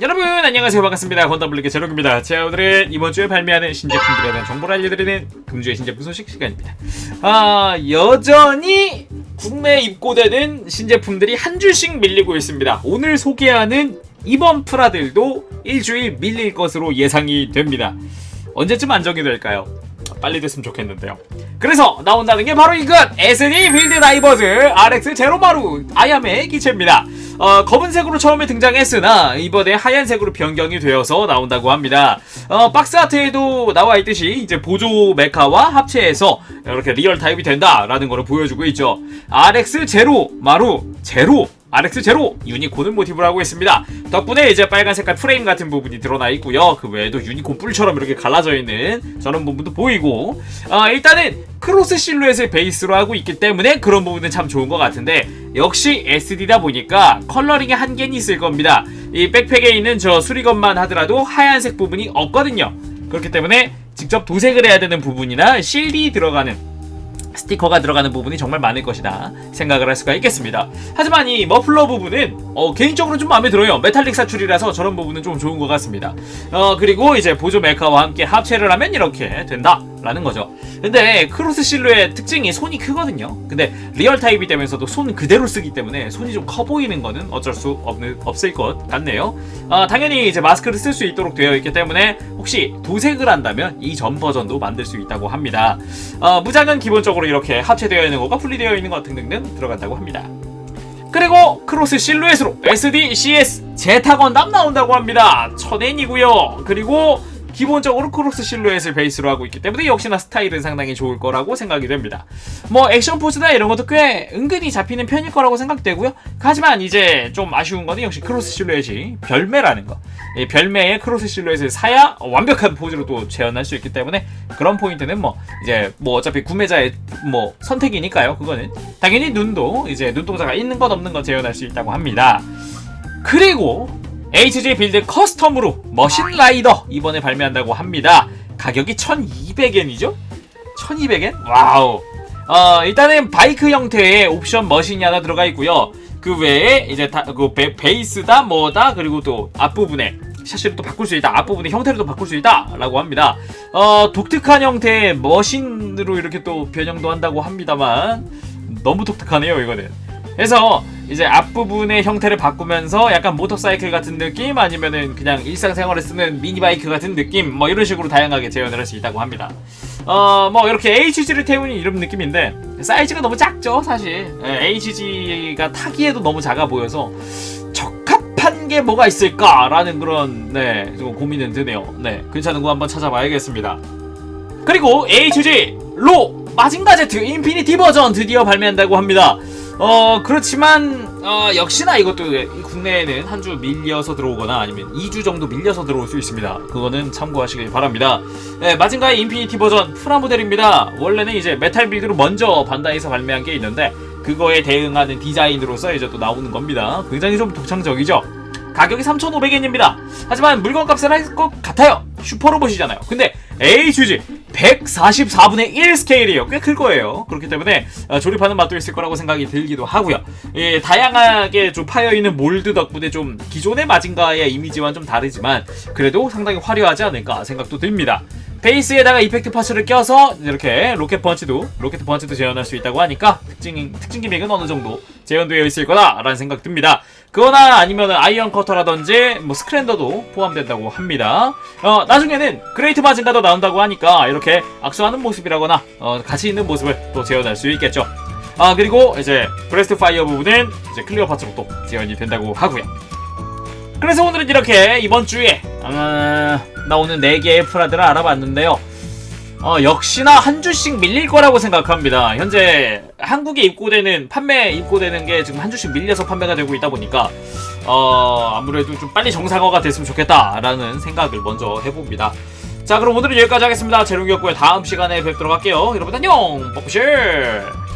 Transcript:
여러분 안녕하세요. 반갑습니다. 건담블리의 제록입니다. 제가 오늘은 이번 주에 발매하는 신제품들에 대한 정보를 알려드리는 금주의 신제품 소식 시간입니다. 아 여전히 국내에 입고되는 신제품들이 한 줄씩 밀리고 있습니다. 오늘 소개하는 이번 프라들도 일주일 밀릴 것으로 예상이 됩니다. 언제쯤 안정이 될까요? 빨리 됐으면 좋겠는데요. 그래서 나온다는 게 바로 이것! SD 빌드 다이버즈 RX 제로마루 아야메 기체입니다. 어, 검은색으로 처음에 등장했으나 이번에 하얀색으로 변경이 되어서 나온다고 합니다. 어, 박스 아트에도 나와 있듯이 이제 보조 메카와 합체해서 이렇게 리얼 타입이 된다라는 거를 보여주고 있죠. RX 제로 마루 제로 RX 제로 유니콘을 모티브로 하고 있습니다. 덕분에 이제 빨간 색깔 프레임 같은 부분이 드러나 있고요. 그 외에도 유니콘 뿔처럼 이렇게 갈라져 있는 저런 부분도 보이고 아, 일단은 크로스 실루엣을 베이스로 하고 있기 때문에 그런 부분은 참 좋은 것 같은데 역시 SD다 보니까 컬러링에 한계는 있을 겁니다. 이 백팩에 있는 저 수리건만 하더라도 하얀색 부분이 없거든요. 그렇기 때문에 직접 도색을 해야 되는 부분이나 실이 들어가는 스티커가 들어가는 부분이 정말 많을 것이다 생각을 할 수가 있겠습니다. 하지만 이 머플러 부분은 어, 개인적으로 좀 마음에 들어요. 메탈릭 사출이라서 저런 부분은 좀 좋은 것 같습니다. 어, 그리고 이제 보조 메카와 함께 합체를 하면 이렇게 된다 라는 거죠. 근데 크로스 실루의 특징이 손이 크거든요. 근데 리얼 타입이 되면서도 손 그대로 쓰기 때문에 손이 좀 커 보이는 거는 어쩔 수 없는, 없을 것 같네요. 어, 당연히 이제 마스크를 쓸 수 있도록 되어 있기 때문에 혹시 도색을 한다면 이 전 버전도 만들 수 있다고 합니다. 어, 무장은 기본적으로 이렇게 합체되어 있는 거가 분리되어 있는 것 등등등 들어간다고 합니다. 그리고 크로스 실루엣으로 SD, CS, 제타 건담 나온다고 합니다. 천엔이고요. 그리고 기본적으로 크로스 실루엣을 베이스로 하고 있기 때문에 역시나 스타일은 상당히 좋을 거라고 생각이 됩니다. 뭐 액션 포즈나 이런 것도 꽤 은근히 잡히는 편일 거라고 생각되고요. 하지만 이제 좀 아쉬운 거는 역시 크로스 실루엣이 별매라는 거. 이 별매에 크로스 실루엣을 사야 완벽한 포즈로 또 재현할 수 있기 때문에 그런 포인트는 뭐 이제 뭐 어차피 구매자의 뭐 선택이니까요. 그거는 당연히 눈도 이제 눈동자가 있는 것 없는 것 재현할 수 있다고 합니다. 그리고 HG 빌드 커스텀으로 머신 라이더 이번에 발매한다고 합니다. 가격이 1,200엔이죠? 1,200엔? 와우. 어, 일단은 바이크 형태의 옵션 머신이 하나 들어가 있고요. 그 외에 이제 다, 그 베, 베이스다 뭐다 그리고 또 앞부분에 샤시를 또 바꿀 수 있다. 앞부분의 형태를 또 바꿀 수 있다라고 합니다. 어, 독특한 형태의 머신으로 이렇게 또 변형도 한다고 합니다만 너무 독특하네요, 이거는. 그래서 이제 앞부분의 형태를 바꾸면서 약간 모터사이클 같은 느낌 아니면은 그냥 일상생활에 쓰는 미니바이크 같은 느낌 뭐 이런 식으로 다양하게 재현을 할 수 있다고 합니다. 어 뭐 이렇게 HG를 태우는 이런 느낌인데 사이즈가 너무 작죠 사실 예, HG가 타기에도 너무 작아 보여서 적합한 게 뭐가 있을까라는 그런 네좀 고민은 드네요. 네 괜찮은 거 한번 찾아봐야겠습니다. 그리고 HG 로 마징가 제트 인피니티 버전 드디어 발매한다고 합니다. 어 그렇지만 어, 역시나 이것도 이 국내에는 한 주 밀려서 들어오거나 아니면 2주 정도 밀려서 들어올 수 있습니다. 그거는 참고하시길 바랍니다. 네, 마징가의 인피니티 버전 프라모델입니다. 원래는 이제 메탈 빌드로 먼저 반다이에서 발매한 게 있는데 그거에 대응하는 디자인으로서 이제 또 나오는 겁니다. 굉장히 좀 독창적이죠. 가격이 3,500엔입니다. 하지만 물건값을 할 것 같아요. 슈퍼로봇이잖아요. 근데 HG 144분의 1 스케일이에요. 꽤 클 거예요. 그렇기 때문에 어, 조립하는 맛도 있을 거라고 생각이 들기도 하고요. 예, 다양하게 좀 파여 있는 몰드 덕분에 좀 기존의 마징가의 이미지와는 좀 다르지만 그래도 상당히 화려하지 않을까 생각도 듭니다. 베이스에다가 이펙트 파츠를 껴서 이렇게 로켓 펀치도 로켓 펀치도 재현할 수 있다고 하니까 특징 특징 기믹은 어느 정도 재현되어 있을 거다라는 생각 듭니다. 그거나 아니면 아이언 커터라든지 뭐 스크랜더도 포함된다고 합니다. 어, 나중에는 그레이트 마징가도 나온다고 하니까 이렇게 악수하는 모습이라거나 어, 같이 있는 모습을 또 재현할 수 있겠죠. 아 그리고 이제 브레스트 파이어 부분은 이제 클리어 파츠로 또 재현이 된다고 하고요. 그래서 오늘은 이렇게 이번 주에 어, 나오는 4개의 프라드를 알아봤는데요. 어, 역시나 한 주씩 밀릴 거라고 생각합니다. 현재 한국에 입고되는 판매 입고되는 게 지금 한 주씩 밀려서 판매가 되고 있다 보니까 어, 아무래도 좀 빨리 정상화가 됐으면 좋겠다라는 생각을 먼저 해봅니다. 자, 그럼 오늘은 여기까지 하겠습니다. 재롱이었고요. 다음 시간에 뵙도록 할게요. 여러분 안녕. 뽀뽀실.